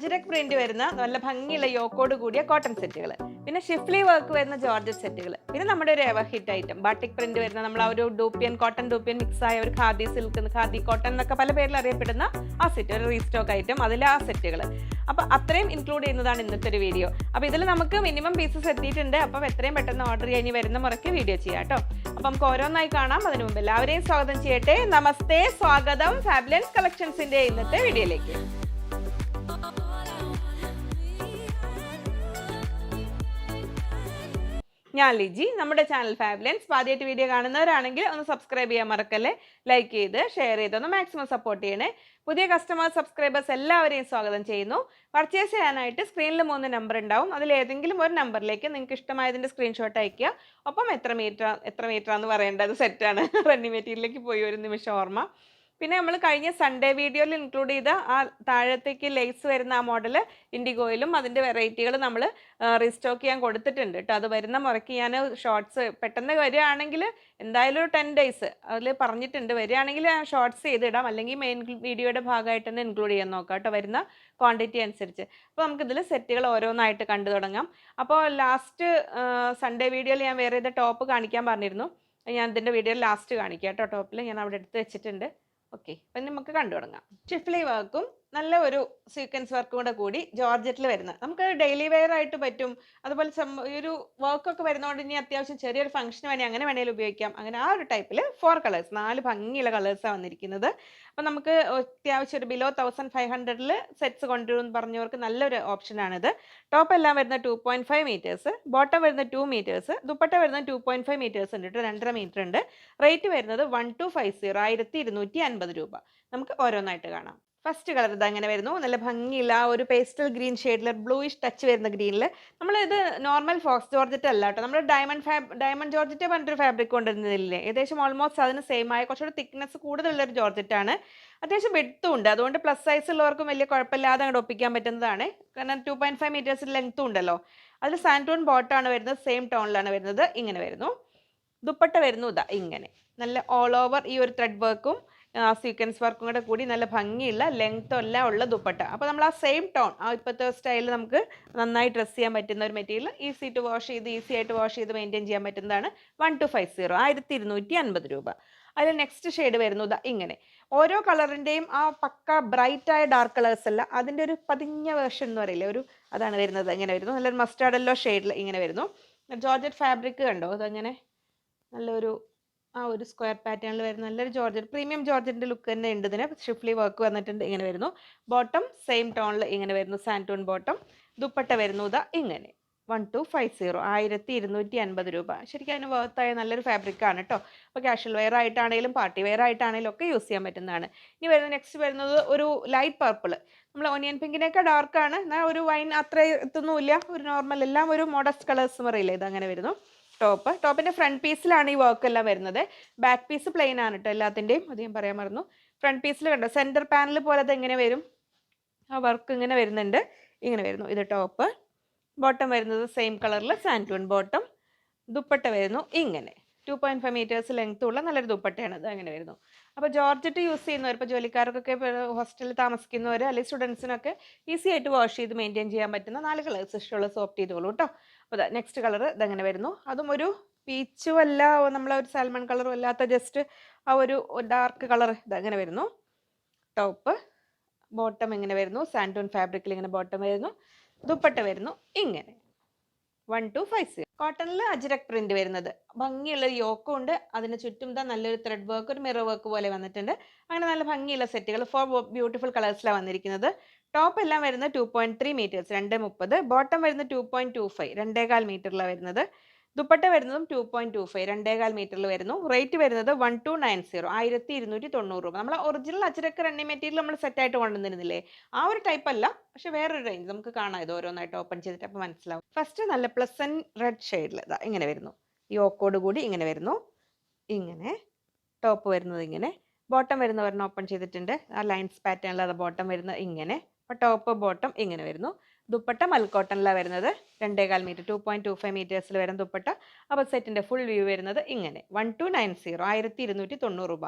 Ajrak print വരുന്ന നല്ല ഭംഗിയുള്ള യോക്കോട് കൂടിയ കോട്ടൺ സെറ്റുകൾ പിന്നെ ഷിഫ്ലി വർക്ക് വരുന്ന ജോർജറ്റ് സെറ്റുകൾ പിന്നെ നമ്മുടെ ഒരു ഹിറ്റ് ഐറ്റം ബാട്ടിക് പ്രിന്റ് വരുന്ന നമ്മൾ ആ ഒരു ഡൂപ്പിയൻ കോട്ടൺ ഡൂപ്പിയൻ മിക്സ് ആയ ഒരു ഖാദി സിൽക്ക് ഖാദി കോട്ടൺ എന്നൊക്കെ പല പേരിൽ അറിയപ്പെടുന്ന ആ സെറ്റ് ഒരു റീസ്റ്റോക്ക് ഐറ്റം അതിലെ ആ സെറ്റുകൾ അപ്പോൾ അത്രയും ഇൻക്ലൂഡ് ചെയ്യുന്നതാണ് ഇന്നത്തെ ഒരു വീഡിയോ അപ്പോൾ ഇതിൽ നമുക്ക് മിനിമം പീസസ് എത്തിയിട്ടുണ്ട്. അപ്പം എത്രയും പെട്ടെന്ന് ഓർഡർ ചെയ്യാൻ വരുന്ന മുറയ്ക്ക് വീഡിയോ ചെയ്യാം കേട്ടോ. അപ്പം നമുക്ക് ഓരോന്നായി കാണാം. അതിനു മുമ്പ് എല്ലാവരെയും സ്വാഗതം ചെയ്യട്ടെ. നമസ്തേ. സ്വാഗതം. ഫാബുലൻസ് കളക്ഷൻസിന്റെ ഇന്നത്തെ വീഡിയോയിലേക്ക് ഞാൻ ലിജി. നമ്മുടെ ചാനൽ ഫാബിലൻസ് ആദ്യമായിട്ട് വീഡിയോ കാണുന്നവരാണെങ്കിൽ ഒന്ന് സബ്സ്ക്രൈബ് ചെയ്യാൻ മറക്കല്ലേ? ലൈക്ക് ചെയ്ത് ഷെയർ ചെയ്ത് ഒന്ന് മാക്സിമം സപ്പോർട്ട് ചെയ്യണേ. പുതിയ കസ്റ്റമേഴ്സ് സബ്സ്ക്രൈബേഴ്സ് എല്ലാവരെയും സ്വാഗതം ചെയ്യുന്നു. പർച്ചേസ് ചെയ്യാനായിട്ട് സ്ക്രീനിൽ മൂന്ന് നമ്പർ ഉണ്ടാവും. അതിൽ ഏതെങ്കിലും ഒരു നമ്പറിലേക്ക് നിങ്ങൾക്ക് ഇഷ്ടമായതിന്റെ സ്ക്രീൻഷോട്ട് അയക്കുക ഒപ്പം എത്ര മീറ്റർ എത്ര മീറ്റർ എന്ന് പറയേണ്ടത് സെറ്റാണ് റണ്ണി മെറ്റീരിയലിലേക്ക് പോയി ഒരു നിമിഷം ഓർമ്മ. പിന്നെ നമ്മൾ കഴിഞ്ഞ സൺഡേ വീഡിയോയിൽ ഇൻക്ലൂഡ് ചെയ്ത ആ താഴത്തേക്ക് ലേസ് വരുന്ന ആ മോഡൽ ഇൻഡിഗോയിലും അതിന്റെ വെറൈറ്റികൾ നമ്മൾ റീസ്റ്റോക്ക് ചെയ്യാൻ കൊടുത്തിട്ടുണ്ട് കേട്ടോ. അത് വരുന്ന മുറയ്ക്ക് ഞാൻ ഷോർട്സ് പെട്ടെന്ന് വരികയാണെങ്കിൽ എന്തായാലും ഒരു ടെൻ ഡേയ്സ് അതിൽ പറഞ്ഞിട്ടുണ്ട്. വരികയാണെങ്കിൽ ഷോർട്സ് ചെയ്തിടാം. അല്ലെങ്കിൽ മെയിൻ വീഡിയോയുടെ ഭാഗമായിട്ട് തന്നെ ഇൻക്ലൂഡ് ചെയ്യാൻ നോക്കാം കേട്ടോ. വരുന്ന ക്വാണ്ടിറ്റി അനുസരിച്ച്. അപ്പോൾ നമുക്കിതിൽ സെറ്റുകൾ ഓരോന്നായിട്ട് കണ്ടു തുടങ്ങാം. അപ്പോൾ ലാസ്റ്റ് സൺഡേ വീഡിയോയിൽ ഞാൻ വേറെ ഇത് ടോപ്പ് കാണിക്കാൻ പറഞ്ഞിരുന്നു. ഞാൻ ഇതിന്റെ വീഡിയോ ലാസ്റ്റ് കാണിക്കാം കേട്ടോ. ടോപ്പിൽ ഞാൻ അവിടെ എടുത്ത് വെച്ചിട്ടുണ്ട്. ഓക്കെ അപ്പം നമുക്ക് കണ്ടു തുടങ്ങാം ഷിഫ്ലി വർക്കും നല്ല ഒരു സീക്വൻസ് വർക്കും കൂടെ കൂടി ജോർജറ്റിൽ വരുന്നത്. നമുക്ക് ഡെയിലി വെയർ ആയിട്ട് പറ്റും. അതുപോലെ ഈ ഒരു വർക്കൊക്കെ വരുന്നതുകൊണ്ട് ഇനി അത്യാവശ്യം ചെറിയൊരു ഫംഗ്ഷന് വേണേൽ അങ്ങനെ വേണേലും ഉപയോഗിക്കാം. അങ്ങനെ ആ ഒരു ടൈപ്പിൽ ഫോർ കളേഴ്സ് നാല് ഭംഗിയുള്ള കളേഴ്സാണ് വന്നിരിക്കുന്നത്. അപ്പം നമുക്ക് അത്യാവശ്യം ഒരു ബിലോ തൗസൻഡ് ഫൈവ് ഹൺഡ്രഡിൽ സെറ്റ്സ് കൊണ്ടുവരും പറഞ്ഞവർക്ക് നല്ലൊരു ഓപ്ഷനാണിത് ടോപ്പ് എല്ലാം വരുന്ന two point five metres bottom വരുന്ന ടു മീറ്റേഴ്സ് ദുപ്പട്ട വരുന്ന ടു പോയിന്റ് ഫൈവ് മീറ്റേഴ്സ് ഉണ്ട് കേട്ടോ രണ്ടര മീറ്റർ ഉണ്ട്. റേറ്റ് വരുന്നത് വൺ ടു ഫൈവ് സീറോ ആയിരത്തി ഇരുന്നൂറ്റി അൻപത് രൂപ. നമുക്ക് ഓരോന്നായിട്ട് കാണാം. ഫസ്റ്റ് കളർ ഇത് അങ്ങനെ വരുന്നു. നല്ല ഭംഗിയുള്ള ആ ഒരു പേസ്റ്റൽ ഗ്രീൻ ഷെയ്ഡിൽ ബ്ലൂയിഷ് ടച്ച് വരുന്ന ഗ്രീനിൽ നമ്മൾ ഇത് നോർമൽ ഫോക്സ് ജോർജറ്റ് അല്ല കേട്ടോ. നമ്മൾ ഡയമണ്ട് ഫാബ് ഡയമണ്ട് ജോർജറ്റ് പറഞ്ഞിട്ടൊരു ഫാബ്രിക് കൊണ്ടുവരുന്നില്ലേ ഏകദേശം ഓൾമോസ്റ്റ് അതിന് സെയിം ആയ കുറച്ചുകൂടി തിക്നെസ് കൂടുതലുള്ളൊരു ജോർജറ്റ് ആണ്. അത്യാവശ്യം വെടുത്തും ഉണ്ട്. അതുകൊണ്ട് പ്ലസ് സൈസ് ഉള്ളവർക്കും വലിയ കുഴപ്പമില്ലാതെ അങ്ങോട്ട് ഒപ്പിക്കാൻ പറ്റുന്നതാണ്. കാരണം ടു പോയിന്റ് ഫൈവ് മീറ്റേഴ്സ് ലെങ്ത്തും ഉണ്ടല്ലോ. അതിൽ സാന്റോൺ ബോട്ടാണ് വരുന്നത്. സെയിം ടോണിലാണ് വരുന്നത്. ഇങ്ങനെ വരുന്നു. ദുപ്പട്ട വരുന്നു. ഇതാ ഇങ്ങനെ. നല്ല ഓൾ ഓവർ ഈ ഒരു ത്രെഡ് വർക്കും സീക്വൻസ് വർക്കും കൂടെ കൂടി നല്ല ഭംഗിയുള്ള ലെങ്ത്തും എല്ലാം ഉള്ള ദുപ്പട്ട. അപ്പോൾ നമ്മൾ ആ സെയിം ടോൺ ആ ഇപ്പോഴത്തെ സ്റ്റൈലിൽ നമുക്ക് നന്നായി ഡ്രസ്സ് ചെയ്യാൻ പറ്റുന്ന ഒരു മെറ്റീരിയൽ ഈസി ടു വാഷ് ചെയ്ത് ഈസി ആയിട്ട് വാഷ് ചെയ്ത് മെയിന്റെയിൻ ചെയ്യാൻ പറ്റുന്നതാണ് വൺ ടു ഫൈവ് സീറോ ആയിരത്തി ഇരുന്നൂറ്റി അൻപത് രൂപ. അതിൽ നെക്സ്റ്റ് ഷെയ്ഡ് വരുന്നത് ഇങ്ങനെ. ഓരോ കളറിന്റെയും ആ പക്ക ബ്രൈറ്റായ ഡാർക്ക് കളേഴ്സ് അല്ല അതിന്റെ ഒരു പതിഞ്ഞ വേർഷൻ എന്ന് പറയില്ലേ ഒരു അതാണ് വരുന്നത്. ഇങ്ങനെ വരുന്നു. നല്ലൊരു മസ്റ്റാർഡ് യെല്ലോ ഷെയ്ഡിൽ ഇങ്ങനെ വരുന്നു. ജോർജറ്റ് ഫാബ്രിക് കണ്ടോ? അതങ്ങനെ നല്ലൊരു ആ ഒരു സ്ക്വയർ പാറ്റേണിൽ വരുന്ന നല്ലൊരു ജോർജറ്റ് പ്രീമിയം ജോർജറ്റിന്റെ ലുക്ക് തന്നെ ഉണ്ട് ഇതിന്. ഷിഫ്ലി വർക്ക് വന്നിട്ടുണ്ട് ഇങ്ങനെ വരുന്നു. ബോട്ടം സെയിം ടോണിൽ ഇങ്ങനെ വരുന്നു സാന്റൂൺ ബോട്ടം ദുപ്പട്ട വരുന്നു ഇതാ ഇങ്ങനെ. വൺ ടു ഫൈവ് സീറോ ആയിരത്തി ഇരുന്നൂറ്റി അൻപത് രൂപ. ശരിക്കും അതിന് വർത്തായ നല്ലൊരു ഫാബ്രിക് ആണ് കേട്ടോ അപ്പോൾ കാഷ്വൽ വെയർ ആയിട്ടാണെങ്കിലും പാർട്ടി വെയർ ആയിട്ടാണെങ്കിലും ഒക്കെ യൂസ് ചെയ്യാൻ പറ്റുന്നതാണ്. ഇനി വരുന്ന നെക്സ്റ്റ് വരുന്നത് ഒരു ലൈറ്റ് പർപ്പിൾ നമ്മൾ ഒനിയൻ പിങ്കിനൊക്കെ ഡാർക്കാണ് എന്നാൽ ഒരു വൈൻ അത്ര എത്തുന്നുമില്ല. ഒരു നോർമൽ എല്ലാം ഒരു മോഡസ്റ്റ് കളേഴ്സ് പറയില്ലേ ഇത് അങ്ങനെ വരുന്നു. ടോപ്പ് ടോപ്പിന്റെ ഫ്രണ്ട് പീസിലാണ് ഈ വർക്ക് എല്ലാം വരുന്നത്. ബാക്ക് പീസ് പ്ലെയിൻ ആണ് കേട്ടോ എല്ലാത്തിന്റെയും ഞാൻ പറയാൻ മറന്നു. ഫ്രണ്ട് പീസിൽ കണ്ടോ? സെന്റർ പാനൽ പോലെ അത് എങ്ങനെ വരും? ആ വർക്ക് ഇങ്ങനെ വരുന്നുണ്ട്. ഇങ്ങനെ വരുന്നു. ഇത് ടോപ്പ് ബോട്ടം വരുന്നത് സെയിം കളറിൽ സാന്റൂൺ ബോട്ടം ദുപ്പട്ട വരുന്നു. ഇങ്ങനെ. ടു പോയിന്റ് ഫൈവ് മീറ്റേഴ്സ് ലെങ്ത്തുള്ള നല്ലൊരു ദുപ്പട്ടയാണ്. അത് അങ്ങനെ വരുന്നു. അപ്പോൾ ജോർജറ്റ് യൂസ് ചെയ്യുന്നവർ ഇപ്പോൾ ജോലിക്കാർക്കൊക്കെ ഹോസ്റ്റലിൽ താമസിക്കുന്നവർ അല്ലെങ്കിൽ സ്റ്റുഡൻസിനൊക്കെ ഈസി ആയിട്ട് വാഷ് ചെയ്ത് മെയിന്റെയിൻ ചെയ്യാൻ പറ്റുന്ന നാല് കളേഴ്സ് ഇഷ്ടമുള്ള സോഫ്റ്റ് ചെയ്തോളൂ കേട്ടോ. അപ്പോൾ നെക്സ്റ്റ് കളർ ഇതങ്ങനെ വരുന്നു. അതും ഒരു പീച്ചും അല്ല നമ്മളെ ഒരു സാൽമൺ കളറും അല്ലാത്ത ജസ്റ്റ് ആ ഒരു ഡാർക്ക് കളർ ഇതങ്ങനെ വരുന്നു. ടോപ്പ് ബോട്ടം ഇങ്ങനെ വരുന്നു. സാൻഡോൺ ഫാബ്രിക്കിൽ ഇങ്ങനെ ബോട്ടം വരുന്നു. ദുപ്പട്ട വരുന്നു. ഇങ്ങനെ. വൺ ടു ഫൈവ് സീറോ കോട്ടണിൽ അജ്രക് പ്രിന്റ് വരുന്നത്. ഭംഗിയുള്ള യോക്കും ഉണ്ട് അതിന് ചുറ്റും ഇതാ നല്ലൊരു ത്രെഡ് വർക്ക് ഒരു മിറർ വർക്ക് പോലെ വന്നിട്ടുണ്ട്. അങ്ങനെ നല്ല ഭംഗിയുള്ള സെറ്റുകൾ ഫോർ ബ്യൂട്ടിഫുൾ കളേഴ്സിലാണ് വന്നിരിക്കുന്നത്. ടോപ്പ് എല്ലാം വരുന്നത് ടു പോയിന്റ് ത്രീ മീറ്റേഴ്സ് രണ്ട് മുപ്പത്. ബോട്ടം വരുന്നത് ടു പോയിന്റ് ടു ഫൈവ് രണ്ടേകാൽ മീറ്ററിലാണ് വരുന്നത്. ദുപ്പട്ട വരുന്നതും ടു പോയിന്റ് ടു ഫൈവ് രണ്ടേകാൽ മീറ്ററിൽ വരുന്നു. റേറ്റ് വരുന്നത് വൺ ടു നയൻ സീറോ ആയിരത്തി ഇരുന്നൂറ്റി തൊണ്ണൂറ് രൂപ. നമ്മൾ ഒറിജിനൽ അച്ചരക്ക് റണ്ണി മെറ്റീരിയൽ നമ്മൾ സെറ്റായിട്ട് കൊണ്ടുവന്നിരുന്നില്ലേ? ആ ഒരു ടൈപ്പ് അല്ല പക്ഷെ വേറൊരു റേഞ്ച് നമുക്ക് കാണാം ഇത് ഓരോന്നായിട്ട് ഓപ്പൺ ചെയ്തിട്ട് അപ്പോൾ മനസ്സിലാവും. ഫസ്റ്റ് നല്ല പ്ലസൻ റെഡ് ഷെയ്ഡിൽ ഇതാ ഇങ്ങനെ വരുന്നു. ഈ ഓക്കോട് കൂടി ഇങ്ങനെ വരുന്നു. ഇങ്ങനെ. ടോപ്പ് വരുന്നത് ഇങ്ങനെ. ബോട്ടം വരുന്ന ഓപ്പൺ ചെയ്തിട്ടുണ്ട്. ആ ലൈൻസ് പാറ്റേണിൽ അത് ബോട്ടം വരുന്നത് ഇങ്ങനെ. അപ്പോൾ ടോപ്പ് ബോട്ടം ഇങ്ങനെ വരുന്നു. ദുപ്പട്ട മൽക്കോട്ടനിലാണ് വരുന്നത്. രണ്ടേകാൽ metre two point two five മീറ്റേഴ്സിൽ വരുന്ന ദുപ്പട്ട. അപ്പോൾ സെറ്റിന്റെ ഫുൾ വ്യൂ വരുന്നത് ഇങ്ങനെ. വൺ ടു നയൻ സീറോ ആയിരത്തി ഇരുന്നൂറ്റി തൊണ്ണൂറ് രൂപ.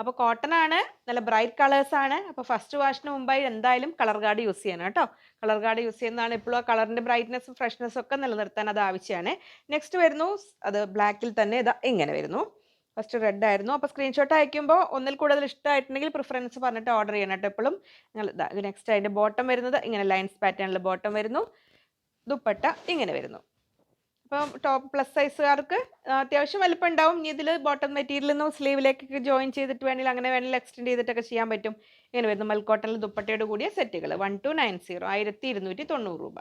അപ്പോൾ കോട്ടൺ ആണ് നല്ല ബ്രൈറ്റ് കളേഴ്സ് ആണ്. അപ്പോൾ ഫസ്റ്റ് വാഷിന് മുമ്പായി എന്തായാലും കളർ ഗാർഡ് യൂസ് ചെയ്യണം കേട്ടോ. കളർ ഗാർഡ് യൂസ് ചെയ്യുന്നതാണ് ഇപ്പോഴും ആ കളറിന്റെ ബ്രൈറ്റ്നസ്സും ഫ്രഷ്നെസ്സും ഒക്കെ നിലനിർത്താൻ അത് ആവശ്യമാണ് നെക്സ്റ്റ് വരുന്നു അത് ബ്ലാക്കിൽ തന്നെ ഇതാ ഇങ്ങനെ വരുന്നു. ഫസ്റ്റ് റെഡ് ആയിരുന്നു. അപ്പോൾ സ്ക്രീൻഷോട്ട് അയക്കുമ്പോൾ ഒന്നിൽ കൂടുതൽ ഇഷ്ടമായിട്ടുണ്ടെങ്കിൽ പ്രിഫറൻസ് പറഞ്ഞിട്ട് ഓർഡർ ചെയ്യണം കേട്ടോ എപ്പോഴും നിങ്ങൾ നെക്സ്റ്റ് അതിന്റെ ബോട്ടം വരുന്നത് ഇങ്ങനെ ലൈൻസ് പാറ്റേണിൽ ബോട്ടം വരുന്നു. ദുപ്പട്ട ഇങ്ങനെ വരുന്നു. അപ്പം ടോപ്പ് പ്ലസ് സൈസുകാർക്ക് അത്യാവശ്യം വലിപ്പം ഉണ്ടാവും ഇനി ഇതിൽ ബോട്ടം മെറ്റീരിയൽ നിന്ന് സ്ലീവിലേക്കൊക്കെ ജോയിൻ ചെയ്തിട്ട് വേണമെങ്കിൽ അങ്ങനെ വേണമെങ്കിൽ എക്സ്റ്റെൻഡ് ചെയ്തിട്ടൊക്കെ ചെയ്യാൻ പറ്റും. ഇങ്ങനെ വരുന്നു. മൽക്കോട്ടനിൽ ദുപ്പട്ടയോട് കൂടിയ സെറ്റുകൾ വൺ ടു നയൻ സീറോ ആയിരത്തി ഇരുന്നൂറ്റി തൊണ്ണൂറ് രൂപ.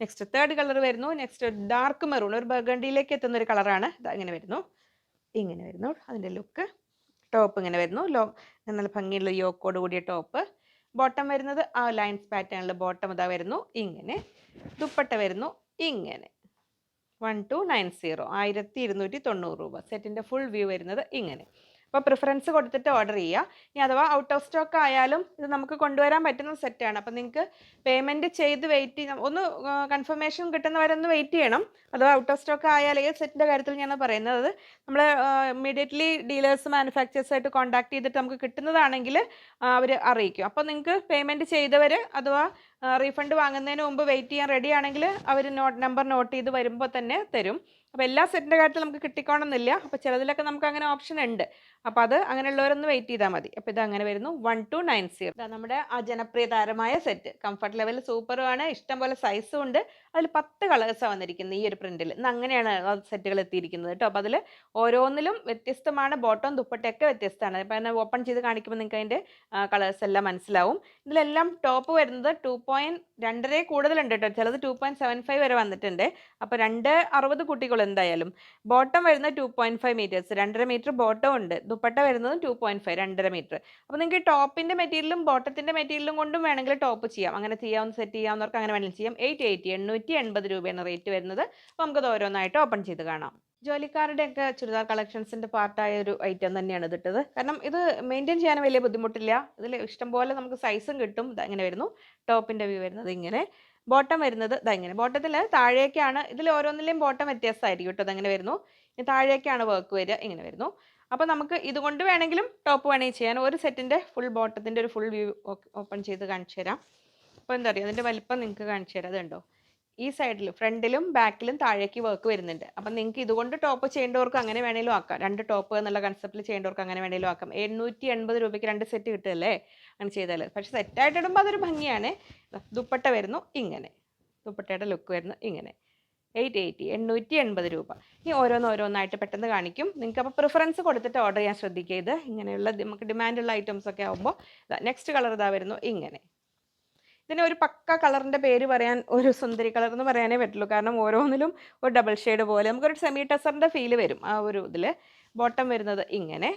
നെക്സ്റ്റ് തേർഡ് കളർ വരുന്നു. നെക്സ്റ്റ് ഡാർക്ക് മെറൂൺ ഒരു ബർഗണ്ടിയിലേക്ക് എത്തുന്ന ഒരു കളറാണ് ഇതാ ഇങ്ങനെ വരുന്നു. ഇങ്ങനെ വരുന്നു. അതിന്റെ ലുക്ക് ടോപ്പ് ഇങ്ങനെ വരുന്നു. ലോ നല്ല ഭംഗിയുള്ള യോക്കോട് കൂടിയ ടോപ്പ് ബോട്ടം വരുന്നത് ആ ലൈൻസ് പാറ്റേണിൽ ബോട്ടം ഇതാ വരുന്നു. ഇങ്ങനെ. ദുപ്പട്ട വരുന്നു. ഇങ്ങനെ. വൺ ടു നയൻ സീറോ ആയിരത്തി ഇരുന്നൂറ്റി തൊണ്ണൂറ് രൂപ. സെറ്റിന്റെ ഫുൾ വ്യൂ വരുന്നത് ഇങ്ങനെ. അപ്പോൾ പ്രിഫറൻസ് കൊടുത്തിട്ട് ഓർഡർ ചെയ്യുക. ഇനി അഥവാ ഔട്ട് ഓഫ് സ്റ്റോക്ക് ആയാലും ഇത് നമുക്ക് കൊണ്ടുവരാൻ പറ്റുന്ന സെറ്റാണ് അപ്പോൾ നിങ്ങൾക്ക് പേയ്മെന്റ് ചെയ്ത് വെയിറ്റ് ചെയ്യണം ഒന്ന് കൺഫർമേഷൻ കിട്ടുന്നവരൊന്ന് വെയിറ്റ് ചെയ്യണം. അഥവാ ഔട്ട് ഓഫ് സ്റ്റോക്ക് ആയാൽ ഏത് സെറ്റിന്റെ കാര്യത്തിൽ ഞാൻ പറയുന്നത്. നമ്മൾ ഇമ്മീഡിയറ്റ്ലി ഡീലേഴ്സ് മാനുഫാക്ചേഴ്സായിട്ട് കോൺടാക്ട് ചെയ്തിട്ട് നമുക്ക് കിട്ടുന്നതാണെങ്കിൽ അവർ അറിയിക്കും. അപ്പോൾ നിങ്ങൾക്ക് പേയ്മെന്റ് ചെയ്തവർ അഥവാ റീഫണ്ട് വാങ്ങുന്നതിന് മുമ്പ് വെയിറ്റ് ചെയ്യാൻ റെഡി ആണെങ്കിൽ അവർ നോട്ട് നമ്പർ നോട്ട് ചെയ്ത് വരുമ്പോൾ തന്നെ തരും. അപ്പോൾ എല്ലാ സെറ്റിന്റെ കാര്യത്തിൽ നമുക്ക് കിട്ടിക്കോണമെന്നില്ല അപ്പോൾ ചിലതിലൊക്കെ നമുക്ക് അങ്ങനെ ഓപ്ഷൻ ഉണ്ട്. അപ്പോൾ അത് അങ്ങനെയുള്ളവരൊന്ന് വെയിറ്റ് ചെയ്താൽ മതി. അപ്പോൾ ഇത് അങ്ങനെ വരുന്നു. വൺ ടു നയൻ സീറോ ഇതാ നമ്മുടെ ആ ജനപ്രിയ താരമായ സെറ്റ് കംഫർട്ട് ലെവൽ സൂപ്പറുമാണ് ഇഷ്ടം പോലെ സൈസും ഉണ്ട്. അതിൽ പത്ത് കളേഴ്സാണ് വന്നിരിക്കുന്നത് ഈ ഒരു പ്രിന്റിൽ ഇന്ന് അങ്ങനെയാണ് സെറ്റുകൾ എത്തിയിരിക്കുന്നത് കേട്ടോ. അപ്പോൾ അതിൽ ഓരോന്നിലും വ്യത്യസ്തമാണ്. ബോട്ടോം ദുപ്പട്ടയൊക്കെ വ്യത്യസ്തമാണ്. അപ്പോൾ അതിനെ ഓപ്പൺ ചെയ്ത് കാണിക്കുമ്പോൾ നിങ്ങൾക്ക് അതിന്റെ കളേഴ്സ് എല്ലാം മനസ്സിലാവും. ഇതിലെല്ലാം ടോപ്പ് വരുന്നത് ടു പോയിന്റ് രണ്ടര കൂടുതലുണ്ട് കേട്ടോ ചിലത് ടു പോയിന്റ് സെവൻ ഫൈവ് വരെ വന്നിട്ടുണ്ട്. അപ്പോൾ രണ്ട് അറുപത് കുട്ടികൾ എന്തായാലും. ബോട്ടം വരുന്ന ടു പോയിന്റ് ഫൈവ് മീറ്റേഴ്സ് രണ്ടര മീറ്റർ ബോട്ടം ഉണ്ട്. ദുപ്പട്ട വരുന്നതും ടു പോയിന്റ് ഫൈവ് രണ്ടര മീറ്റർ അപ്പോൾ നിങ്ങൾക്ക് ടോപ്പിന്റെ മെറ്റീരിയലും ബോട്ടത്തിന്റെ മെറ്റീരിയലും കൊണ്ടും വേണമെങ്കിൽ ടോപ്പ് ചെയ്യാം. അങ്ങനെ ചെയ്യാവുന്ന സെറ്റ് ചെയ്യാവുന്നവർക്ക് അങ്ങനെ വേണമെങ്കിൽ ചെയ്യാം. എയ്റ്റ് എയ്റ്റി എണ്ണൂറ്റി എൺപത് രൂപയാണ് റേറ്റ് വരുന്നത്. അപ്പോൾ നമുക്കത് ഓരോന്നായിട്ട് ഓപ്പൺ ചെയ്ത് കാണാം. ജോലിക്കാരുടെ ഒക്കെ ചുരിദാർ കളക്ഷൻസിന്റെ പാർട്ടായ ഒരു ഐറ്റം തന്നെയാണ് ഇതിട്ടത് കാരണം ഇത് മെയിന്റെയിൻ ചെയ്യാൻ വലിയ ബുദ്ധിമുട്ടില്ല. ഇതിൽ ഇഷ്ടംപോലെ നമുക്ക് സൈസും കിട്ടും. ഇതങ്ങനെ വരുന്നു. ടോപ്പിന്റെ വ്യൂ വരുന്നത് ഇങ്ങനെ. ബോട്ടം വരുന്നത് ഇതാ ഇങ്ങനെ. ബോട്ടത്തിൽ താഴേക്കാണ്. ഇതിൽ ഓരോന്നിലെയും ബോട്ടം വ്യത്യാസമായിരിക്കും കേട്ടോ. അതങ്ങനെ വരുന്നു. താഴേക്കാണ് വർക്ക് വരിക. ഇങ്ങനെ വരുന്നു. അപ്പോൾ നമുക്ക് ഇതുകൊണ്ട് വേണമെങ്കിലും ടോപ്പ് വേണമെങ്കിൽ ചെയ്യാൻ ഒരു സെറ്റിന്റെ ഫുൾ ബോട്ടത്തിന്റെ ഒരു ഫുൾ വ്യൂ ഓപ്പൺ ചെയ്ത് കാണിച്ചു തരാം അപ്പോൾ എന്താ പറയുക അതിന്റെ വലിപ്പം നിങ്ങൾക്ക് കാണിച്ചു തരാം അതുണ്ടോ ഈ സൈഡിൽ ഫ്രണ്ടിലും ബാക്കിലും താഴേക്ക് വർക്ക് വരുന്നുണ്ട്. അപ്പം നിങ്ങൾക്ക് ഇതുകൊണ്ട് ടോപ്പ് ചെയ്യേണ്ടവർക്ക് അങ്ങനെ വേണേലും ആക്കാം. രണ്ട് ടോപ്പ് എന്നുള്ള കൺസെപ്റ്റിൽ ചെയ്യേണ്ടവർക്ക് അങ്ങനെ വേണേലും ആക്കാം. എണ്ണൂറ്റി എൺപത് രൂപയ്ക്ക് രണ്ട് സെറ്റ് കിട്ടുമല്ലേ അങ്ങനെ ചെയ്താൽ പക്ഷേ സെറ്റായിട്ട് ഇടുമ്പോൾ അതൊരു ഭംഗിയാണ്. ദുപ്പട്ട വരുന്നു ഇങ്ങനെ. ദുപ്പട്ടയുടെ ലുക്ക് വരുന്നു ഇങ്ങനെ. എയ്റ്റ് എയ്റ്റി എണ്ണൂറ്റി എൺപത് രൂപ. ഇനി ഓരോന്ന് ഓരോന്നായിട്ട് പെട്ടെന്ന് കാണിക്കും. നിങ്ങൾക്ക് അപ്പോൾ പ്രിഫറൻസ് കൊടുത്തിട്ട് ഓർഡർ ചെയ്യാൻ ശ്രദ്ധിക്കുക ഇത്. ഇങ്ങനെയുള്ള നമുക്ക് ഡിമാൻഡുള്ള ഐറ്റംസ് ഒക്കെ ആകുമ്പോൾ നെക്സ്റ്റ് കളർ ഇതാ വരുന്നു ഇങ്ങനെ. ഇതിന് ഒരു പക്ക കളറിന്റെ പേര് പറയാൻ ഒരു സുന്ദരി കളർ എന്ന് പറയാനേ പറ്റുള്ളൂ. കാരണം ഓരോന്നിലും ഒരു ഡബിൾ ഷെയ്ഡ് പോലെ നമുക്കൊരു സെമി ടെസറിന്റെ ഫീൽ വരും ആ ഒരു ഇതിൽ ബോട്ടം വരുന്നത് ഇങ്ങനെ.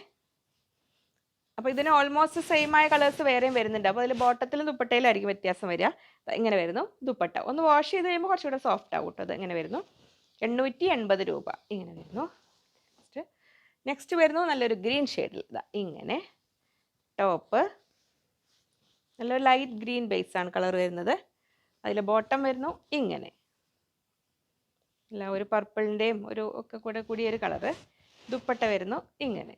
അപ്പോൾ ഇതിന് ഓൾമോസ്റ്റ് സെയിം ആയ കളേഴ്സ് വേറെയും വരുന്നുണ്ട്. അപ്പോൾ അതിൽ ബോട്ടത്തിലും ദുപ്പട്ടയിലായിരിക്കും വ്യത്യാസം വരിക. ഇങ്ങനെ വരുന്നു ദുപ്പട്ട. ഒന്ന് വാഷ് ചെയ്ത് കഴിയുമ്പോൾ കുറച്ചുകൂടെ സോഫ്റ്റ് ആവും കേട്ടോ. അത് ഇങ്ങനെ വരുന്നു. എണ്ണൂറ്റി എൺപത് രൂപ. ഇങ്ങനെ വരുന്നു. നെക്സ്റ്റ് നെക്സ്റ്റ് വരുന്നു നല്ലൊരു ഗ്രീൻ ഷെയ്ഡിൽ ഇതാ ഇങ്ങനെ. ടോപ്പ് നല്ലൊരു ലൈറ്റ് ഗ്രീൻ ബേസ് ആണ് കളർ വരുന്നത്. അതിൽ ബോട്ടം വരുന്നു ഇങ്ങനെ. അല്ല ഒരു പർപ്പിളിന്റെയും ഒരു ഒക്കെ കൂടെ കൂടിയൊരു കളറ് ദുപ്പട്ട വരുന്നു ഇങ്ങനെ.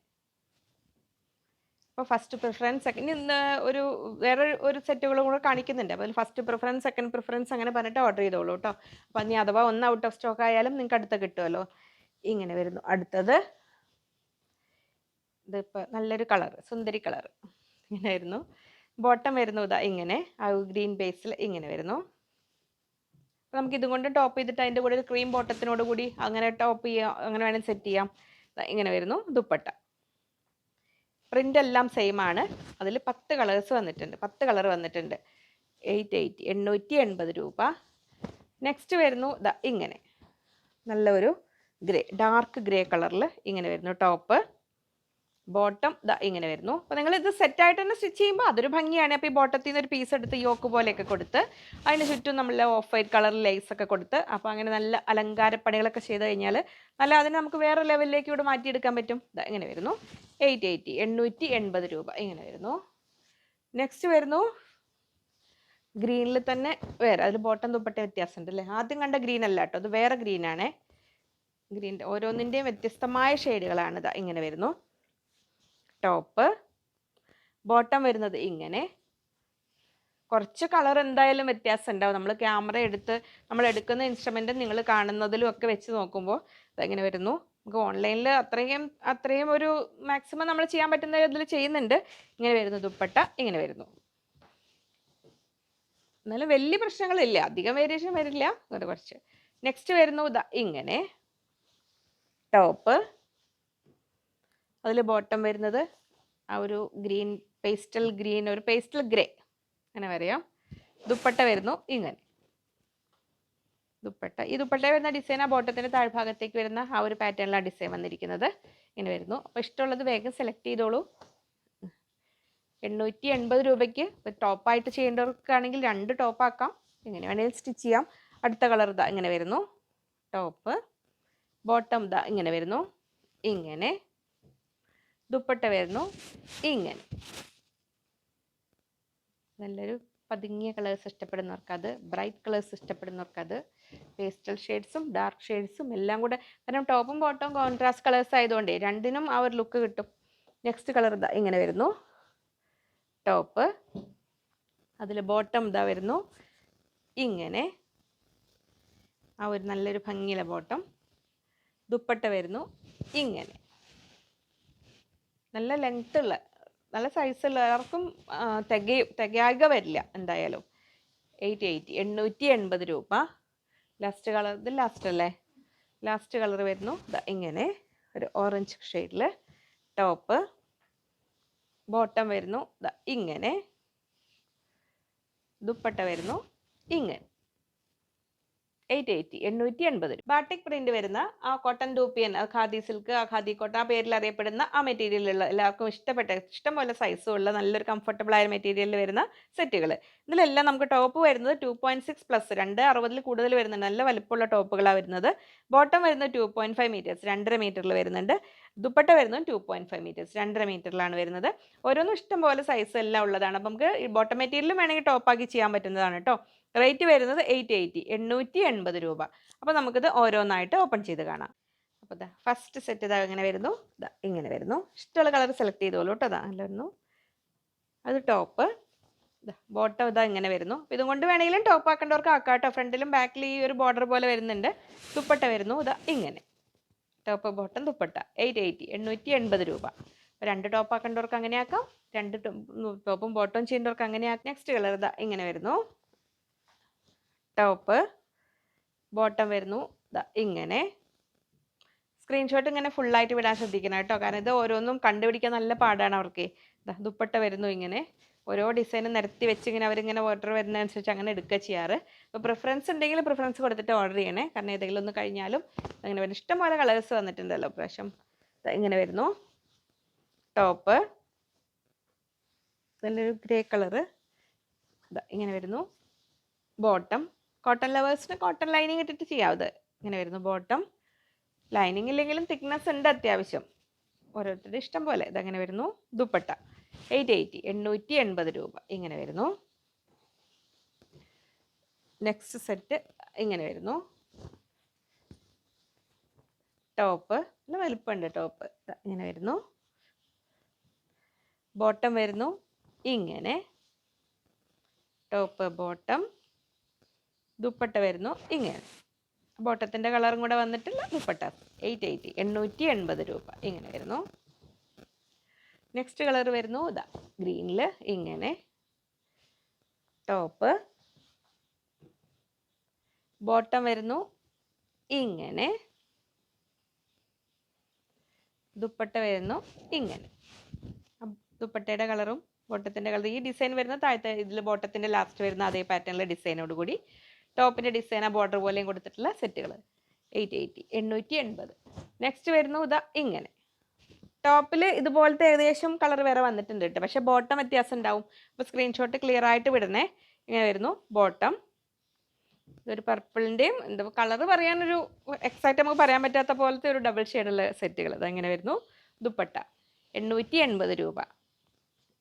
അപ്പോൾ ഫസ്റ്റ് പ്രിഫറൻസ് സെക്കൻഡ് ഇന്ന് ഒരു വേറെ ഒരു സെറ്റുകളും കൂടെ കാണിക്കുന്നുണ്ട്. അപ്പോൾ ഫസ്റ്റ് പ്രിഫറൻസ് സെക്കൻഡ് പ്രിഫറൻസ് അങ്ങനെ പറഞ്ഞിട്ട് ഓർഡർ ചെയ്തോളൂ കേട്ടോ അപ്പോൾ ഇനി അഥവാ ഒന്ന് ഔട്ട് ഓഫ് സ്റ്റോക്ക് ആയാലും നിങ്ങൾക്ക് അടുത്ത കിട്ടുമല്ലോ ഇങ്ങനെ വരുന്നു. അടുത്തത് ഇതിപ്പോൾ നല്ലൊരു കളർ സുന്ദരി കളർ ഇങ്ങനെ വരുന്നു. ബോട്ടം വരുന്നു ഇതാ ഇങ്ങനെ. ആ ഗ്രീൻ ബേസിൽ ഇങ്ങനെ വരുന്നു. അപ്പോൾ നമുക്ക് ഇതും കൊണ്ട് ടോപ്പ് ചെയ്തിട്ട് അതിന്റെ കൂടെ ഒരു ക്രീം ബോട്ടത്തിനോട് കൂടി അങ്ങനെ ടോപ്പ് ചെയ്യാം അങ്ങനെ വേണമെങ്കിൽ സെറ്റ് ചെയ്യാം. ഇങ്ങനെ വരുന്നു ദുപ്പട്ട. പ്രിന്റ് എല്ലാം സെയിം ആണ്. അതിൽ പത്ത് കളേഴ്സ് വന്നിട്ടുണ്ട് പത്ത് കളർ വന്നിട്ടുണ്ട്. എയ്റ്റ് എയ്റ്റി എണ്ണൂറ്റി എൺപത് രൂപ. നെക്സ്റ്റ് വരുന്നു ഇങ്ങനെ. നല്ലൊരു ഗ്രേ ഡാർക്ക് ഗ്രേ കളറിൽ ഇങ്ങനെ വരുന്നു ടോപ്പ് ബോട്ടം ഇങ്ങനെ വരുന്നു. അപ്പോൾ നിങ്ങൾ ഇത് സെറ്റായിട്ട് തന്നെ സ്റ്റിച്ച് ചെയ്യുമ്പോൾ അതൊരു ഭംഗിയാണ്. അപ്പോൾ ഈ ബോട്ടത്തിൽ നിന്ന് ഒരു പീസ് എടുത്ത് യോക്ക് പോലെയൊക്കെ കൊടുത്ത് അതിന് ചുറ്റും നമ്മൾ ഓഫ് വൈറ്റ് കളർ ലൈസ് ഒക്കെ കൊടുത്ത് അപ്പോൾ അങ്ങനെ നല്ല അലങ്കാരപ്പണികളൊക്കെ ചെയ്ത് കഴിഞ്ഞാൽ നല്ല അതിനെ നമുക്ക് വേറെ ലെവലിലേക്ക് ഇവിടെ മാറ്റിയെടുക്കാൻ പറ്റും. ഇങ്ങനെ വരുന്നു. എയ്റ്റ് എയ്റ്റി എണ്ണൂറ്റി എൺപത് രൂപ ഇങ്ങനെ വരുന്നു. നെക്സ്റ്റ് വരുന്നു. ഗ്രീനിൽ തന്നെ വേറെ അതിൽ ബോട്ടം ദുപ്പട്ട വ്യത്യാസമുണ്ട് അല്ലേ? ആദ്യം കണ്ട ഗ്രീൻ അല്ല കേട്ടോ അത് വേറെ ഗ്രീനാണേ. ഗ്രീന്റെ ഓരോന്നിന്റെയും വ്യത്യസ്തമായ ഷെയ്ഡുകളാണ് ഇതാ ഇങ്ങനെ വരുന്നു. ടോപ്പ്. ബോട്ടം വരുന്നത് ഇങ്ങനെ. കുറച്ച് കളർ എന്തായാലും വ്യത്യാസം ഉണ്ടാവും നമ്മൾ ക്യാമറ എടുത്ത് നമ്മൾ എടുക്കുന്ന ഇൻസ്ട്രുമെന്റ് നിങ്ങൾ കാണുന്നതിലും ഒക്കെ വെച്ച് നോക്കുമ്പോൾ ഇതെങ്ങനെ വരുന്നു? നമുക്ക് ഓൺലൈനിൽ അത്രയും അത്രയും ഒരു മാക്സിമം നമ്മൾ ചെയ്യാൻ പറ്റുന്ന ഇതിൽ ചെയ്യുന്നുണ്ട്. ഇങ്ങനെ വരുന്നു ദുപ്പട്ട ഇങ്ങനെ വരുന്നു. എന്നാലും വലിയ പ്രശ്നങ്ങളില്ല. അധികം വേരിയേഷൻ വരില്ല. കുറച്ച്. നെക്സ്റ്റ് വരുന്നു ഇതാ ഇങ്ങനെ. ടോപ്പ്. അതിൽ ബോട്ടം വരുന്നത് ആ ഒരു ഗ്രീൻ പേസ്റ്റൽ ഗ്രീൻ ഒരു പേസ്റ്റൽ ഗ്രേ അങ്ങനെ പറയാം. ദുപ്പട്ട വരുന്നു ഇങ്ങനെ. ദുപ്പട്ട. ഈ ദുപ്പട്ട വരുന്ന ഡിസൈൻ ആ ബോട്ടത്തിന്റെ താഴ്ഭാഗത്തേക്ക് വരുന്ന ആ ഒരു പാറ്റേണിലാണ് ഡിസൈൻ വന്നിരിക്കുന്നത്. ഇങ്ങനെ വരുന്നു. അപ്പോൾ ഇഷ്ടമുള്ളത് വേഗം സെലക്ട് ചെയ്തോളൂ. എണ്ണൂറ്റി എൺപത് രൂപയ്ക്ക് ടോപ്പായിട്ട് ചെയ്യേണ്ടവർക്കാണെങ്കിൽ രണ്ട് ടോപ്പാക്കാം എങ്ങനെ വേണമെങ്കിലും സ്റ്റിച്ച് ചെയ്യാം. അടുത്ത കളർ ഇതാ ഇങ്ങനെ വരുന്നു. ടോപ്പ് ബോട്ടം ഇതാ ഇങ്ങനെ വരുന്നു. ഇങ്ങനെ. ദുപ്പട്ട വരുന്നു. ഇങ്ങനെ. നല്ലൊരു പതുങ്ങിയ കളേഴ്സ് ഇഷ്ടപ്പെടുന്നവർക്ക് അത് ബ്രൈറ്റ് കളേഴ്സ് ഇഷ്ടപ്പെടുന്നവർക്ക് അത് പേസ്റ്റൽ ഷെയ്ഡ്സും ഡാർക്ക് ഷെയ്ഡ്സും എല്ലാം കൂടെ കാരണം ടോപ്പും ബോട്ടവും കോൺട്രാസ്റ്റ് കളേഴ്സ് ആയതുകൊണ്ട് രണ്ടിനും ആ ഒരു ലുക്ക് കിട്ടും. നെക്സ്റ്റ് കളർ ഇതാ ഇങ്ങനെ വരുന്നു. ടോപ്പ് അതിൽ ബോട്ടം ഇതാ വരുന്നു. ഇങ്ങനെ. ആ ഒരു നല്ലൊരു ഭംഗിയിലെ ബോട്ടം ദുപ്പട്ട വരുന്നു. ഇങ്ങനെ. നല്ല ലെങ്ത് ഉള്ള നല്ല സൈസ് ഉള്ളവർക്കും തികയും തികയാക വരില്ല എന്തായാലും. എയ്റ്റ് എയ്റ്റി എണ്ണൂറ്റി എൺപത് രൂപ. ലാസ്റ്റ് കളർ ഇത് ലാസ്റ്റ് അല്ലേ? ലാസ്റ്റ് കളർ വരുന്നു. ഇങ്ങനെ ഒരു ഓറഞ്ച് ഷെയ്ഡിൽ ടോപ്പ് ബോട്ടം വരുന്നു. ഇങ്ങനെ. ദുപ്പട്ട വരുന്നു. ഇങ്ങനെ. എയ്റ്റ് എയ്റ്റി എണ്ണൂറ്റി എൺപത് രൂപ ബാട്ടിക് പ്രിന്റ് വരുന്ന ആ കോട്ടൺ ഡൂപ്പിയൻ ഖാദി സിൽക്ക് ആ ഖാദി കോട്ട ആ പേരിൽ അറിയപ്പെടുന്ന ആ മെറ്റീരിയലുള്ള എല്ലാവർക്കും ഇഷ്ടപ്പെട്ട ഇഷ്ടംപോലെ സൈസും ഉള്ള നല്ലൊരു കംഫർട്ടബിൾ ആയ മെറ്റീരിയലിൽ വരുന്ന സെറ്റുകൾ ഇതിലെല്ലാം നമുക്ക് ടോപ്പ് വരുന്നത് ടു പോയിന്റ് സിക്സ് പ്ലസ് രണ്ട് അറുപതിൽ കൂടുതൽ വരുന്നുണ്ട്. നല്ല വലുപ്പമുള്ള ടോപ്പുകളാണ് വരുന്നത്. ബോട്ടം വരുന്നത് ടു പോയിന്റ് ഫൈവ് മീറ്റേഴ്സ് രണ്ടര മീറ്ററിൽ വരുന്നുണ്ട്. ദുപ്പട്ട വരുന്നത് ടു പോയിന്റ് ഫൈവ് മീറ്റേഴ്സ് രണ്ടര മീറ്ററിലാണ് വരുന്നത്. ഓരോന്നും ഇഷ്ടം പോലെ സൈസ് എല്ലാം ഉള്ളതാണ്. അപ്പം നമുക്ക് ബോട്ടം മെറ്റീരിയലും വേണമെങ്കിൽ ടോപ്പാക്കി ചെയ്യാൻ പറ്റുന്നതാണ് കേട്ടോ റേറ്റ് വരുന്നത് എയ്റ്റ് എയ്റ്റി എണ്ണൂറ്റി എൺപത് രൂപ. അപ്പോൾ നമുക്കിത് ഓരോന്നായിട്ട് ഓപ്പൺ ചെയ്ത് കാണാം. അപ്പോൾ ഇതാ ഫസ്റ്റ് സെറ്റ് ഇതാ ഇങ്ങനെ വരുന്നു. ഇതാ ഇങ്ങനെ വരുന്നു. ഇഷ്ടമുള്ള കളർ സെലക്ട് ചെയ്തോളൂ കേട്ടോ അതാ നല്ല അത് ടോപ്പ് ബോട്ടം ഇതാ ഇങ്ങനെ വരുന്നു. ഇതും കൊണ്ട് വേണമെങ്കിലും ടോപ്പ് ആക്കേണ്ടവർക്ക് ആക്കാം കേട്ടോ ഫ്രണ്ടിലും ബാക്കിൽ ഈ ഒരു ബോർഡർ പോലെ വരുന്നുണ്ട്. ദുപ്പട്ട വരുന്നു. ഇതാ ഇങ്ങനെ. Top bottom dupatta. Eight eighty എണ്ണൂറ്റി എൺപത് രൂപ രണ്ട് ടോപ്പ് ആക്കേണ്ടവർക്ക് അങ്ങനെ ആക്കാം. രണ്ട് ടോപ്പും ബോട്ടവും ചെയ്യേണ്ടവർക്ക് അങ്ങനെ ആക്കാം. നെക്സ്റ്റ് കളർ ഇതാ ഇങ്ങനെ വരുന്നു. ടോപ്പ് ബോട്ടം വരുന്നു. ഇങ്ങനെ. സ്ക്രീൻഷോട്ട് ഇങ്ങനെ ഫുള്ളായിട്ട് വിടാൻ ശ്രദ്ധിക്കണം കേട്ടോ. കാരണം ഇത് ഓരോന്നും കണ്ടുപിടിക്കാൻ നല്ല പാടാണ് അവർക്ക്. ദുപ്പട്ട വരുന്നു ഇങ്ങനെ. ഓരോ ഡിസൈനും നിരത്തി വെച്ച് ഇങ്ങനെ അവരിങ്ങനെ ഓർഡർ വരുന്നതനുസരിച്ച് അങ്ങനെ എടുക്കുക ചെയ്യാറ്. അപ്പോൾ പ്രിഫറൻസ് ഉണ്ടെങ്കിൽ പ്രിഫറൻസ് കൊടുത്തിട്ട് ഓർഡർ ചെയ്യണേ. കാരണം ഏതെങ്കിലും ഒന്ന് കഴിഞ്ഞാലും അങ്ങനെ വരുന്ന ഇഷ്ടംപോലെ കളേഴ്സ് വന്നിട്ടുണ്ടല്ലോ. പ്രാവശ്യം ഇങ്ങനെ വരുന്നു. ടോപ്പ്. നല്ലൊരു ഗ്രേ കളറ്. ഇങ്ങനെ വരുന്നു. ബോട്ടം. കോട്ടൺ ലവേഴ്സിന് കോട്ടൺ ലൈനിങ് ഇട്ടിട്ട് ചെയ്യാവുന്നത് ഇങ്ങനെ വരുന്നു ബോട്ടം ലൈനിങ് ഇല്ലെങ്കിലും തിക്നെസ് ഉണ്ട് അത്യാവശ്യം. ഓരോരുത്തരുടെ ഇഷ്ടം പോലെ ഇതങ്ങനെ വരുന്നു. ദുപ്പട്ട. എയ്റ്റ് എയ്റ്റി എണ്ണൂറ്റി എൺപത് രൂപ ഇങ്ങനെ വരുന്നു. നെക്സ്റ്റ് സെറ്റ് ഇങ്ങനെ വരുന്നു. ടോപ്പ് നല്ല വലുപ്പമുണ്ട് ടോപ്പ് ഇങ്ങനെ വരുന്നു. ബോട്ടം വരുന്നു. ഇങ്ങനെ. ടോപ്പ് ബോട്ടം ദുപ്പട്ട വരുന്നു ഇങ്ങനെ. ബോട്ടത്തിന്റെ കളറും കൂടെ വന്നിട്ടുള്ള ദുപ്പട്ട. എയ്റ്റ് എയ്റ്റി എണ്ണൂറ്റി എൺപത് രൂപ ഇങ്ങനെ വരുന്നു. നെക്സ്റ്റ് കളർ വരുന്നു ഇതാ ഗ്രീനിൽ ഇങ്ങനെ. ടോപ്പ് ബോട്ടം വരുന്നു ഇങ്ങനെ. ദുപ്പട്ട വരുന്നു ഇങ്ങനെ. ദുപ്പട്ടയുടെ കളറും ബോട്ടത്തിന്റെ കളർ ഈ ഡിസൈൻ വരുന്ന താഴത്തെ ഇതിൽ ബോട്ടത്തിന്റെ ലാസ്റ്റ് വരുന്ന അതേ പാറ്റേണിലെ ഡിസൈനോട് കൂടി ടോപ്പിന്റെ ഡിസൈൻ ആ ബോർഡർ പോലെയും കൊടുത്തിട്ടുള്ള സെറ്റുകൾ എയ്റ്റ് എയ്റ്റി എണ്ണൂറ്റി എൺപത്. നെക്സ്റ്റ് വരുന്നു ഇതാ ഇങ്ങനെ. ടോപ്പിൽ ഇതുപോലത്തെ ഏകദേശം കളർ വേറെ വന്നിട്ടുണ്ട് കേട്ടോ. പക്ഷേ ബോട്ടം വ്യത്യാസം ഉണ്ടാവും. അപ്പോൾ സ്ക്രീൻഷോട്ട് ക്ലിയർ ആയിട്ട് വിടണേ. ഇങ്ങനെ വരുന്നു. ബോട്ടം ഇതൊരു പർപ്പിളിന്റെയും എന്താ കളർ പറയാനൊരു എക്സാക്റ്റ് നമുക്ക് പറയാൻ പറ്റാത്ത പോലത്തെ ഒരു ഡബിൾ ഷെയ്ഡുള്ള സെറ്റുകൾ അതങ്ങനെ വരുന്നു. ദുപ്പട്ട. എണ്ണൂറ്റി എൺപത് രൂപ.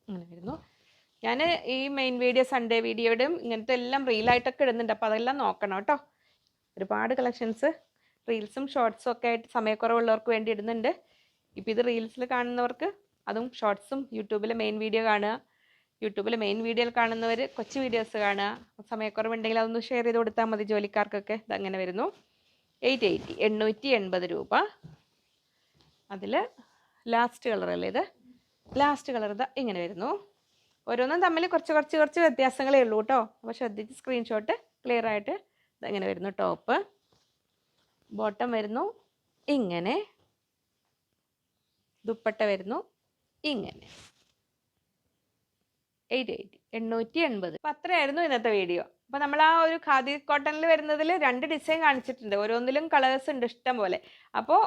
അങ്ങനെ വരുന്നു. ഞാൻ ഈ മെയിൻ വീഡിയോ സൺഡേ വീഡിയോയുടെയും ഇങ്ങനത്തെ എല്ലാം റീലായിട്ടൊക്കെ ഇടുന്നുണ്ട്. അപ്പോൾ അതെല്ലാം നോക്കണം കേട്ടോ. ഒരുപാട് കളക്ഷൻസ് റീൽസും ഷോർട്സും ഒക്കെ ആയിട്ട് സമയക്കുറവുള്ളവർക്ക് വേണ്ടി ഇടുന്നുണ്ട്. ഇപ്പോൾ ഇത് റീൽസിൽ കാണുന്നവർക്ക് അതും ഷോർട്സും യൂട്യൂബിലെ മെയിൻ വീഡിയോ കാണുക. യൂട്യൂബിലെ മെയിൻ വീഡിയോയിൽ കാണുന്നവർ കൊച്ചു വീഡിയോസ് കാണുക. സമയക്കുറവുണ്ടെങ്കിൽ അതൊന്ന് ഷെയർ ചെയ്ത് കൊടുത്താൽ മതി ജോലിക്കാർക്കൊക്കെ. ഇതങ്ങനെ വരുന്നു. എയ്റ്റ് എയ്റ്റി എണ്ണൂറ്റി എൺപത് രൂപ അതിൽ ലാസ്റ്റ് കളറല്ലേ ഇത്? ലാസ്റ്റ് കളർ ഇതാ ഇങ്ങനെ വരുന്നു. ഓരോന്നും തമ്മിൽ കുറച്ച് കുറച്ച് കുറച്ച് വ്യത്യാസങ്ങളേ ഉള്ളൂ കേട്ടോ. അപ്പോൾ ശ്രദ്ധിച്ച് സ്ക്രീൻഷോട്ട് ക്ലിയർ ആയിട്ട് ഇതെങ്ങനെ വരുന്നു ടോപ്പ് ബോട്ടം വരുന്നു ഇങ്ങനെ. ദുപ്പട്ട വരുന്നു ഇങ്ങനെ. എയ്റ്റ് എയ്റ്റി എണ്ണൂറ്റി എൺപത്. അപ്പം അത്രയായിരുന്നു ഇന്നത്തെ വീഡിയോ അപ്പോൾ നമ്മൾ ആ ഒരു ഖാദി കോട്ടണിൽ വരുന്നതിൽ രണ്ട് ഡിസൈൻ കാണിച്ചിട്ടുണ്ട്. ഓരോന്നിലും കളേഴ്സ് ഉണ്ട് ഇഷ്ടം പോലെ. അപ്പോൾ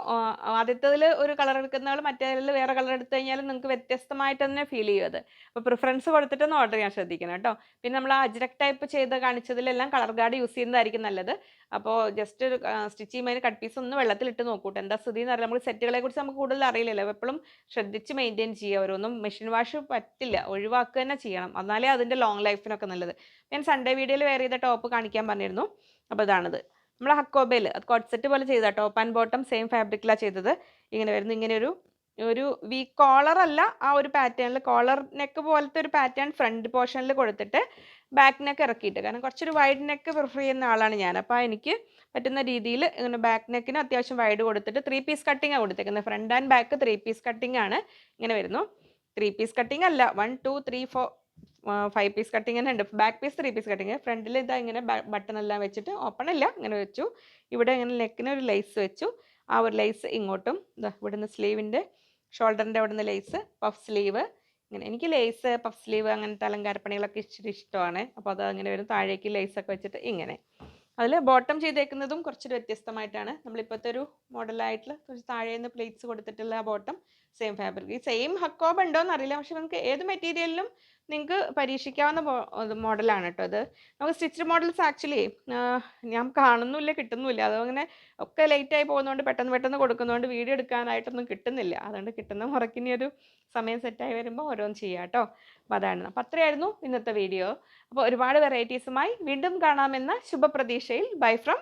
ആദ്യത്തതിൽ ഒരു കളർ എടുക്കുന്നവൾ മറ്റേതിൽ വേറെ കളർ എടുത്തു കഴിഞ്ഞാൽ നിങ്ങൾക്ക് വ്യത്യസ്തമായിട്ട് തന്നെ ഫീൽ ചെയ്യും അത് അപ്പോൾ പ്രിഫറൻസ് കൊടുത്തിട്ടൊന്ന് ഓർഡർ ചെയ്യാൻ ശ്രദ്ധിക്കണം കേട്ടോ. പിന്നെ നമ്മൾ ആ അജ്രക് ടൈപ്പ് ചെയ്ത് കാണിച്ചതിലെല്ലാം കളർ ഗാർഡ് യൂസ് ചെയ്യുന്നതായിരിക്കും നല്ലത്. അപ്പോൾ ജസ്റ്റ് ഒരു സ്റ്റിച്ച് ചെയ്യുമ്പോൾ കട്ട് പീസ് ഒന്ന് വെള്ളത്തിലിട്ട് നോക്കൂട്ടെ എന്താ സ്ഥിതി എന്ന് അറിയാം നമ്മൾ സെറ്റുകളെ കുറിച്ച് നമുക്ക് കൂടുതൽ അറിയില്ലല്ലോ. എപ്പോഴും ശ്രദ്ധിച്ച് മെയിന്റെയിൻ ചെയ്യുക. ഓരോന്നും മെഷീൻ വാഷ് പറ്റില്ല. ഒഴിവാക്കുക തന്നെ ചെയ്യണം. എന്നാലേ അതിന്റെ ലോങ് ലൈഫിനൊക്കെ നല്ലത്. ഞാൻ സൺഡേ വീഡിയോയിൽ വേറെ ചെയ്ത ടോപ്പ് കാണിക്കാൻ പറഞ്ഞിരുന്നു. അപ്പോൾ ഇതാണിത്. നമ്മൾ ഹക്കോബയിൽ അത് കോട്ട്സെറ്റ് പോലെ ചെയ്ത ടോപ്പ് ആൻഡ് ബോട്ടം സെയിം ഫാബ്രിക്കിലാണ് ചെയ്തത്. ഇങ്ങനെ വരുന്നു. ഇങ്ങനെ ഒരു ഒരു വി കോളർ അല്ല ആ ഒരു പാറ്റേണിൽ കോളർ നെക്ക് പോലത്തെ ഒരു പാറ്റേൺ ഫ്രണ്ട് പോർഷനിൽ കൊടുത്തിട്ട് ബാക്ക് നെക്ക് ഇറക്കിയിട്ട്. കാരണം കുറച്ചൊരു വൈഡ് നെക്ക് പ്രിഫർ ചെയ്യുന്ന ആളാണ് ഞാൻ. അപ്പോൾ എനിക്ക് പറ്റുന്ന രീതിയിൽ ഇങ്ങനെ ബാക്ക് നെക്കിന് അത്യാവശ്യം വൈഡ് കൊടുത്തിട്ട് ത്രീ പീസ് കട്ടിങ് ആണ് കൊടുത്തേക്കുന്നത്. Front and back three piece cutting ആണ് ഇങ്ങനെ വരുന്നു. ത്രീ പീസ് കട്ടിങ് അല്ല. One two three four five piece cutting തന്നെ ഉണ്ട്. Back piece three piece cutting ഫ്രണ്ടിൽ ഇതാ ഇങ്ങനെ ബട്ടൺ എല്ലാം വെച്ചിട്ട് ഓപ്പൺ അല്ല ഇങ്ങനെ വെച്ചു. ഇവിടെ ഇങ്ങനെ നെക്കിന് ഒരു ലൈസ് വെച്ചു. ആ ഒരു ലൈസ് ഇങ്ങോട്ടും ഇതാ ഇവിടുന്ന് സ്ലീവിന്റെ ഷോൾഡറിന്റെ അവിടുന്ന് ലൈസ് പഫ് സ്ലീവ് ഇങ്ങനെ എനിക്ക് ലേസ് പഫ് സ്ലീവ് അങ്ങനത്തെ അലങ്കാരപ്പണികളൊക്കെ ഇച്ചിരി ഇഷ്ടമാണ്. അപ്പോൾ അത് അങ്ങനെ വരും. താഴേക്ക് ലേസൊക്കെ വെച്ചിട്ട് ഇങ്ങനെ. അതിൽ ബോട്ടം ചെയ്തേക്കുന്നതും കുറച്ചൊരു വ്യത്യസ്തമായിട്ടാണ്. നമ്മളിപ്പോഴത്തെ ഒരു മോഡലായിട്ടുള്ള കുറച്ച് താഴെ നിന്ന് പ്ലേറ്റ്സ് കൊടുത്തിട്ടുള്ള ആ ബോട്ടം സെയിം ഫാബ്രിക് ഈ സെയിം ഹക്കോബ് ഉണ്ടോയെന്ന് അറിയില്ല. പക്ഷെ നമുക്ക് ഏത് മെറ്റീരിയലിലും നിങ്ങൾക്ക് പരീക്ഷിക്കാവുന്ന മോഡലാണ് കേട്ടോ അത്. നമുക്ക് സ്റ്റിച്ച് മോഡൽസ് ആക്ച്വലി ഞാൻ കാണുന്നില്ല കിട്ടുന്നില്ല. അതങ്ങനെ ഒക്കെ ലേറ്റായി പോകുന്നതുകൊണ്ട് പെട്ടെന്ന് പെട്ടെന്ന് കൊടുക്കുന്നതുകൊണ്ട് വീഡിയോ എടുക്കാനായിട്ടൊന്നും കിട്ടുന്നില്ല. അതുകൊണ്ട് കിട്ടുന്ന മുറക്കിനി ഒരു സമയം സെറ്റായി വരുമ്പോൾ ഓരോന്ന് ചെയ്യാം കേട്ടോ അപ്പോൾ അതാണ്. അപ്പോൾ അത്രയായിരുന്നു ഇന്നത്തെ വീഡിയോ. അപ്പോൾ ഒരുപാട് വെറൈറ്റീസുമായി വീണ്ടും കാണാമെന്ന ശുഭപ്രതീക്ഷയിൽ. Bye from